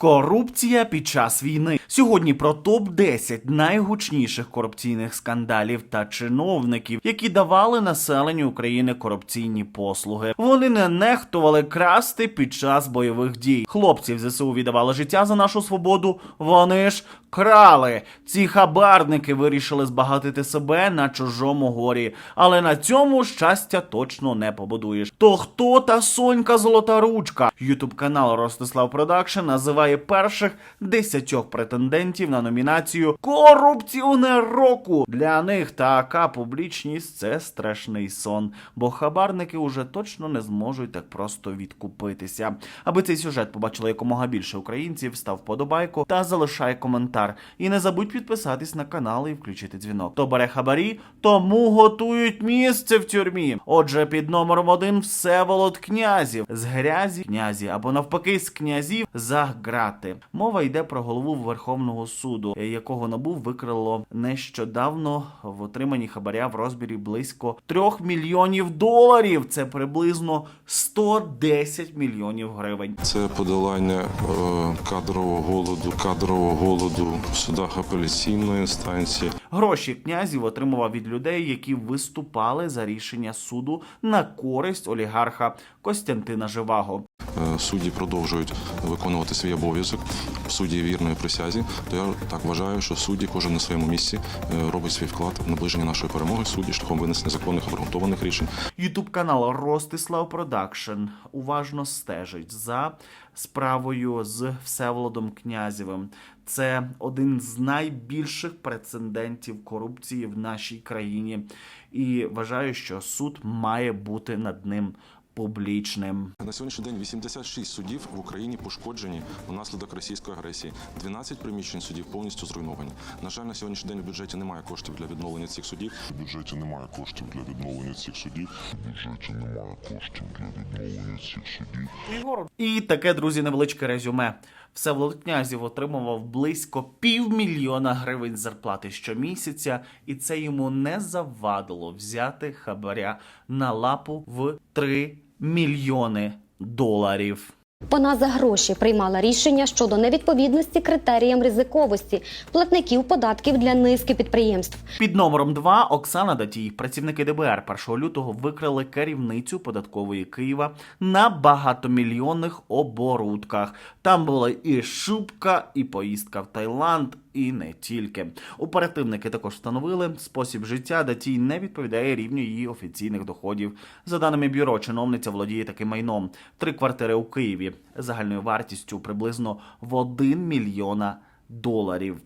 Корупція під час війни. Сьогодні про топ 10 найгучніших корупційних скандалів та чиновників, які давали населенню України корупційні послуги. Вони не нехтували красти під час бойових дій. Хлопців ЗСУ віддавали життя за нашу свободу. Вони ж крали. Ці хабарники вирішили збагатити себе на чужому горі. Але на цьому щастя точно не побудуєш. То хто та Сонька Золота Ручка? Ютуб канал Ростислав Продакшн називає перших десятьох претендентів на номінацію Корупціонер року. Для них така публічність це страшний сон, бо хабарники уже точно не зможуть так просто відкупитися. Аби цей сюжет побачило якомога більше українців, став вподобайку та залишай коментар. І не забудь підписатись на канал і включити дзвінок. Хто бере хабарі, тому готують місце в тюрмі. Отже, під номером один Всеволод Князів з грязі князі або навпаки з князів за грати. Мова йде про голову Верховного суду, якого набув викрило нещодавно в отриманні хабаря в розмірі близько 3 мільйонів доларів. Це приблизно 110 мільйонів гривень. Це подолання е, кадрового голоду, кадрового голоду в судах апеляційної інстанції. Гроші князів отримував від людей, які виступали за рішення суду на користь олігарха Костянтина Живаго. Е, Судді продовжують виконувати свій обов'язок в суді вірної присязі. То я так вважаю, що судді кожен на своєму місці е, робить свій вклад в наближення нашої перемоги. Судді шляхом винесення законних обґрунтованих рішень. Ютуб канал Ростислав Продакшн уважно стежить за справою з Всеволодом Князєвим. Це один з найбільших прецедентів корупції в нашій країні, і вважаю, що суд має бути над ним публічним. На сьогоднішній день 86 судів в Україні пошкоджені внаслідок російської агресії. 12 приміщень судів повністю зруйновані. На жаль, на сьогоднішній день в бюджеті немає коштів для відновлення цих судів. В бюджеті немає коштів для відновлення цих судів. В бюджеті немає коштів для відновлення цих судів. І таке, друзі, невеличке резюме. Всеволод Князів отримував близько півмільйона гривень зарплати щомісяця, і це йому не завадило взяти хабаря на лапу в 3 мільйони доларів. Вона за гроші приймала рішення щодо невідповідності критеріям ризиковості платників податків для низки підприємств. Під номером 2 Оксана Датій. Працівники ДБР 1 лютого викрили керівницю податкової Києва на багатомільйонних оборудках. Там була і шубка, і поїздка в Таїланд, і не тільки. Оперативники також встановили спосіб життя де тій не відповідає рівню її офіційних доходів. За даними бюро, чиновниця володіє таким майном: три квартири у Києві загальною вартістю приблизно в 1 мільйона доларів.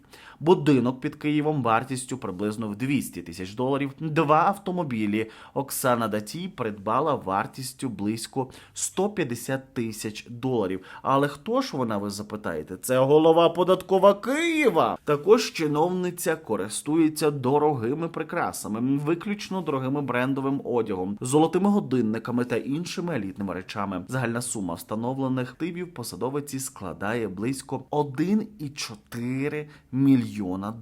Будинок під Києвом вартістю приблизно в 200 тисяч доларів. Два автомобілі Оксана Датій придбала вартістю близько 150 тисяч доларів. Але хто ж вона, ви запитаєте? Це голова податкова Києва. Також чиновниця користується дорогими прикрасами, виключно дорогими брендовим одягом, золотими годинниками та іншими елітними речами. Загальна сума встановлених активів посадовиці складає близько 1,4 мільйона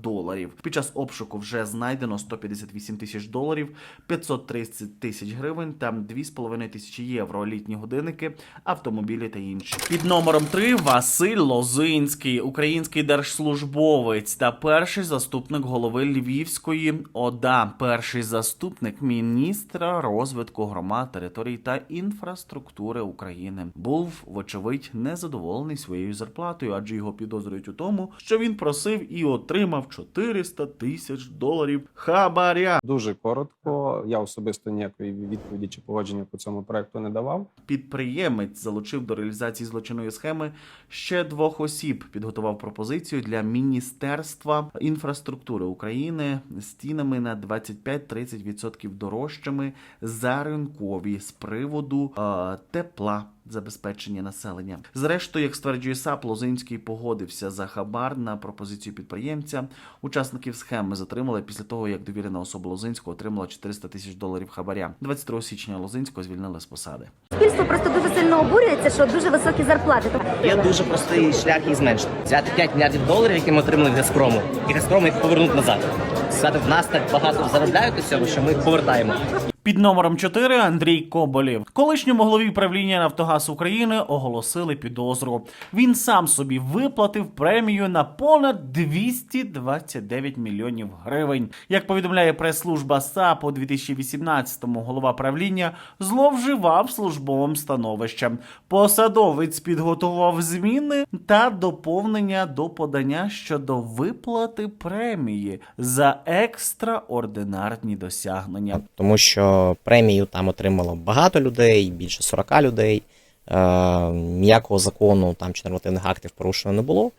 доларів. Під час обшуку вже знайдено 158 тисяч доларів, 530 тисяч гривень та 2,5 тисячі євро. Літні годинники, автомобілі та інші. Під номером 3 Василь Лозинський, український держслужбовець та перший заступник голови Львівської ОДА, перший заступник міністра розвитку громад, територій та інфраструктури України. Був, вочевидь, незадоволений своєю зарплатою, адже його підозрюють у тому, що він просив і отримав 400 тисяч доларів хабаря. Дуже коротко. Я особисто ніякої відповіді чи погодження по цьому проекту не давав. Підприємець залучив до реалізації злочинної схеми ще двох осіб. Підготував пропозицію для Міністерства інфраструктури України з цінами на 25-30% дорожчими за ринкові з приводу е, тепла. Забезпечення населення. Зрештою, як стверджує САП, Лозинський погодився за хабар на пропозицію підприємця. Учасників схеми затримали після того, як довірена особа Лозинського отримала 400 тисяч доларів хабаря. 23 січня Лозинського звільнили з посади. Суспільство просто дуже сильно обурюється, що дуже високі зарплати. Є дуже простий шлях їх зменшити. Взяти 5 мільярдів доларів, які ми отримали від Газпрому, і Газпром їх повернути назад. Сказати, в нас так багато заробляють у цьому, що ми їх повертаємо. Під номером 4 Андрій Коболєв. Колишньому голові правління Нафтогаз України оголосили підозру. Він сам собі виплатив премію на понад 229 мільйонів гривень. Як повідомляє прес-служба САП у 2018-му голова правління зловживав службовим становищем. Посадовець підготував зміни та доповнення до подання щодо виплати премії за екстраординарні досягнення. Тому що премію там отримало багато людей, більше 40 людей. Е, ніякого закону там чи нормативних актів порушено не було.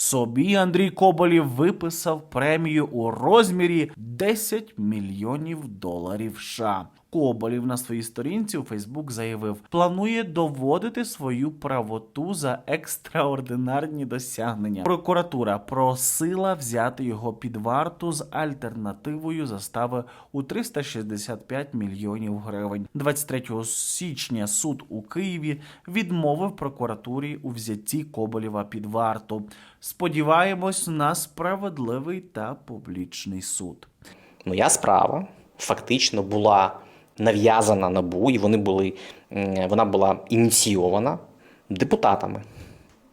Собі Андрій Коболєв виписав премію у розмірі 10 мільйонів доларів США. Коболєв на своїй сторінці у Фейсбук заявив, планує доводити свою правоту за екстраординарні досягнення. Прокуратура просила взяти його під варту з альтернативою застави у 365 мільйонів гривень. 23 січня суд у Києві відмовив прокуратурі у взятті Коболєва під варту. Сподіваємось на справедливий та публічний суд. Моя справа фактично була нав'язана набу, і вони були, вона була ініційована депутатами.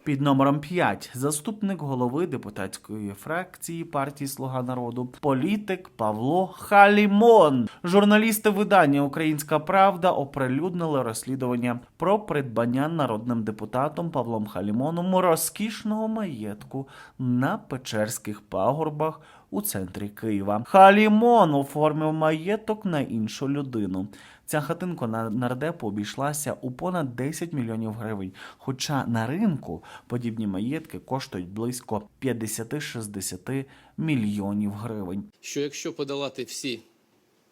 Під номером 5 заступник голови депутатської фракції партії Слуга народу, політик Павло Халімон. Журналісти видання Українська Правда оприлюднили розслідування про придбання народним депутатом Павлом Халімоном розкішного маєтку на Печерських пагорбах у центрі Києва. Халімон оформив маєток на іншу людину. Ця хатинка на нардепу обійшлася у понад 10 мільйонів гривень. Хоча на ринку подібні маєтки коштують близько 50-60 мільйонів гривень. що якщо подолати всі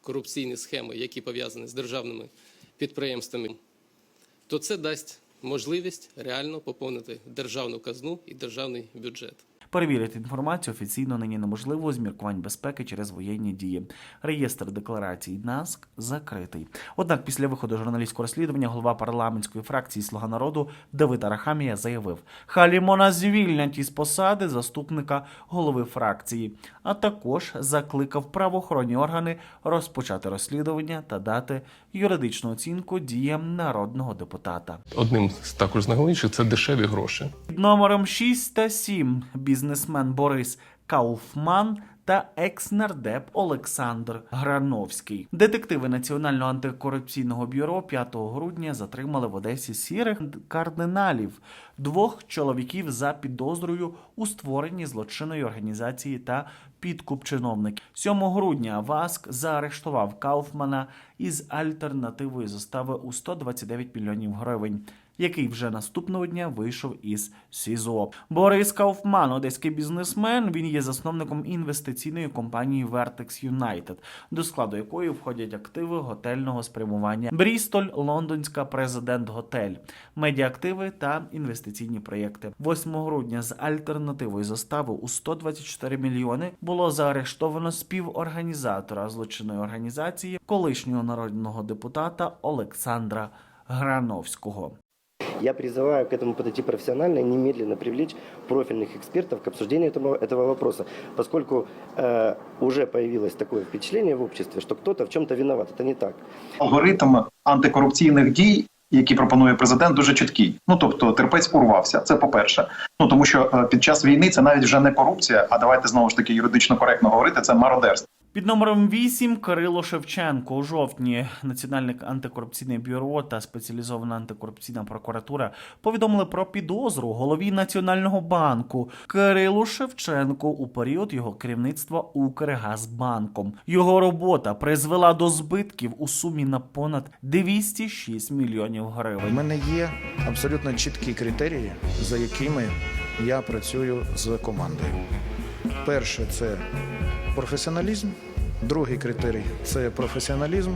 корупційні схеми, які пов'язані з державними підприємствами, то це дасть можливість реально поповнити державну казну і державний бюджет. Перевірити інформацію офіційно нині неможливо з міркувань безпеки через воєнні дії. Реєстр декларацій НАСК закритий. Однак, після виходу журналістського розслідування голова парламентської фракції Слуга народу Давид Арахамія заявив, Халімона звільнять із посади заступника голови фракції, а також закликав правоохоронні органи розпочати розслідування та дати юридичну оцінку діям народного депутата. Одним з також найголовніших це дешеві гроші. Під номером 6 та 7 бізнесмен Борис Кауфман та екс-нардеп Олександр Грановський. Детективи Національного антикорупційного бюро 5 грудня затримали в Одесі сірих кардиналів двох чоловіків за підозрою у створенні злочинної організації та підкуп чиновників. 7 грудня ВАСК заарештував Кауфмана із альтернативою застави у 129 мільйонів гривень який вже наступного дня вийшов із СІЗО. Борис Кауфман, одеський бізнесмен. Він є засновником інвестиційної компанії Vertex United, до складу якої входять активи готельного спрямування Брістоль, Лондонська Президент Готель, медіаактиви та інвестиційні проєкти. 8 грудня з альтернативою застави у 124 мільйони було заарештовано співорганізатора злочинної організації, колишнього народного депутата Олександра Грановського. Я призываю к этому подойти профессионально и немедленно привлечь профильных экспертов к обсуждению этого, этого вопроса, поскольку э, уже появилось такое впечатление в обществе, что кто-то в чем-то виноват. Это не так. алгоритм антикорупційних дій, які пропонує президент, дуже чіткий. Ну тобто, терпець урвався. Це по-перше. Ну тому що е, під час війни це навіть вже не корупція, а давайте знову ж таки юридично коректно говорити. Це мародерство. Під номером 8 Кирило Шевченко у жовтні Національне антикорупційне бюро та спеціалізована антикорупційна прокуратура повідомили про підозру голові Національного банку Кирилу Шевченку у період його керівництва Укргазбанком. Його робота призвела до збитків у сумі на понад 206 мільйонів У гривень. мене є абсолютно чіткі критерії, за якими я працюю з командою. Перше це професіоналізм, другий критерій це професіоналізм,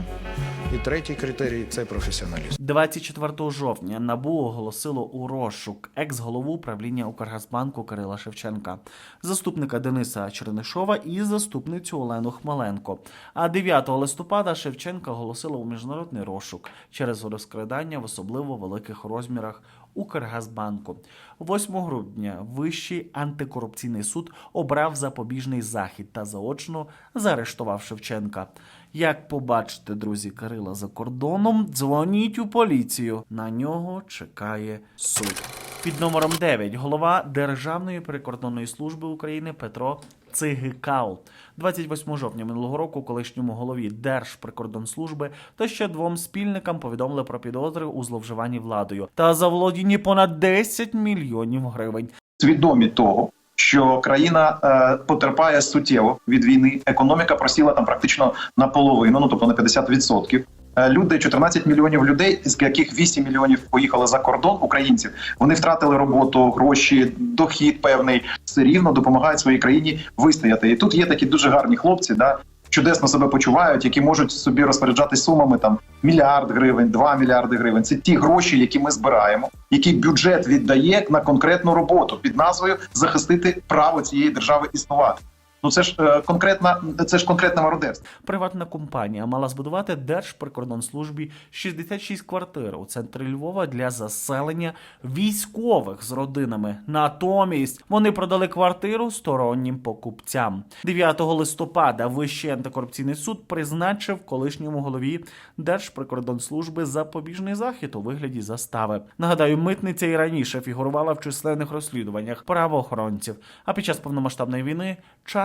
і третій критерій це професіоналізм. 24 жовтня НАБУ оголосило у розшук екс-голову управління Укргазбанку Кирила Шевченка, заступника Дениса Чернишова і заступницю Олену Хмеленко. А 9 листопада Шевченка оголосила у міжнародний розшук через розкрадання в особливо великих розмірах Укргазбанку. 8 грудня Вищий антикорупційний суд обрав запобіжний захід та заочно заарештував Шевченка. Як побачите, друзі, Кирила за кордоном, дзвоніть у поліцію. На нього чекає суд. Під номером 9 голова Державної прикордонної служби України Петро Цигикал. 28 жовтня минулого року колишньому голові Держприкордонслужби та ще двом спільникам повідомили про підозри у зловживанні владою та заволодінні понад 10 мільйонів гривень. свідомі того, що країна е, потерпає суттєво від війни. Економіка просіла там практично наполовину, ну тобто на 50%. Е, Люди, 14 мільйонів людей, з яких 8 мільйонів поїхали за кордон українців. Вони втратили роботу, гроші, дохід певний, все рівно допомагають своїй країні вистояти. І тут є такі дуже гарні хлопці, да чудесно себе почувають, які можуть собі розпоряджатись сумами там мільярд гривень, 2 мільярди гривень. Це ті гроші, які ми збираємо, які бюджет віддає на конкретну роботу під назвою захистити право цієї держави існувати. Ну це ж е, конкретна, це ж конкретне мародерство. Приватна компанія мала збудувати Держприкордонслужбі 66 квартир у центрі Львова для заселення військових з родинами. Натомість вони продали квартиру стороннім покупцям. 9 листопада Вищий антикорупційний суд призначив колишньому голові Держприкордонслужби запобіжний захід у вигляді застави. Нагадаю, митниця і раніше фігурувала в численних розслідуваннях правоохоронців. А під час повномасштабної війни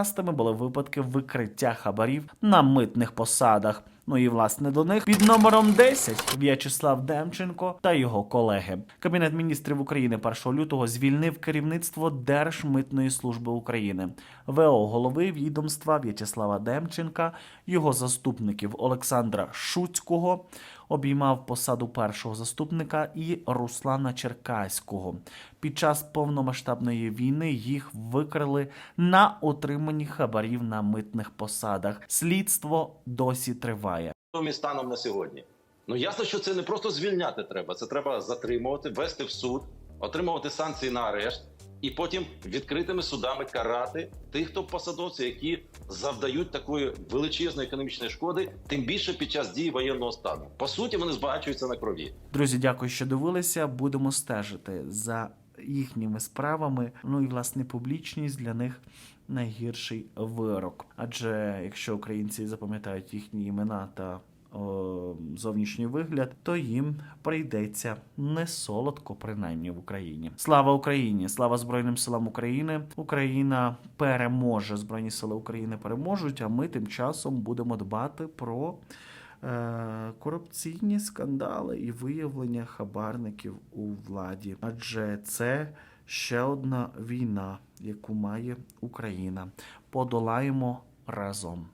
частими були випадки викриття хабарів на митних посадах. Ну і власне до них під номером 10 В'ячеслав Демченко та його колеги. Кабінет міністрів України 1 лютого звільнив керівництво Держмитної служби України, ВО голови відомства В'ячеслава Демченка, його заступників Олександра Шуцького. Обіймав посаду першого заступника і Руслана Черкаського. Під час повномасштабної війни їх викрили на отриманні хабарів на митних посадах. Слідство досі триває. станом на сьогодні. Ну ясно, що це не просто звільняти треба. Це треба затримувати, вести в суд, отримувати санкції на арешт, і потім відкритими судами карати тих, хто посадовці, які завдають такої величезної економічної шкоди, тим більше під час дії воєнного стану. По суті, вони збагачуються на крові. Друзі, дякую, що дивилися. Будемо стежити за їхніми справами. Ну і власне публічність для них найгірший вирок. Адже якщо українці запам'ятають їхні імена та зовнішній вигляд, то їм прийдеться не солодко, принаймні в Україні. Слава Україні! Слава Збройним силам України! Україна переможе. Збройні сили України переможуть. А ми тим часом будемо дбати про е, корупційні скандали і виявлення хабарників у владі. Адже це ще одна війна, яку має Україна. Подолаємо разом.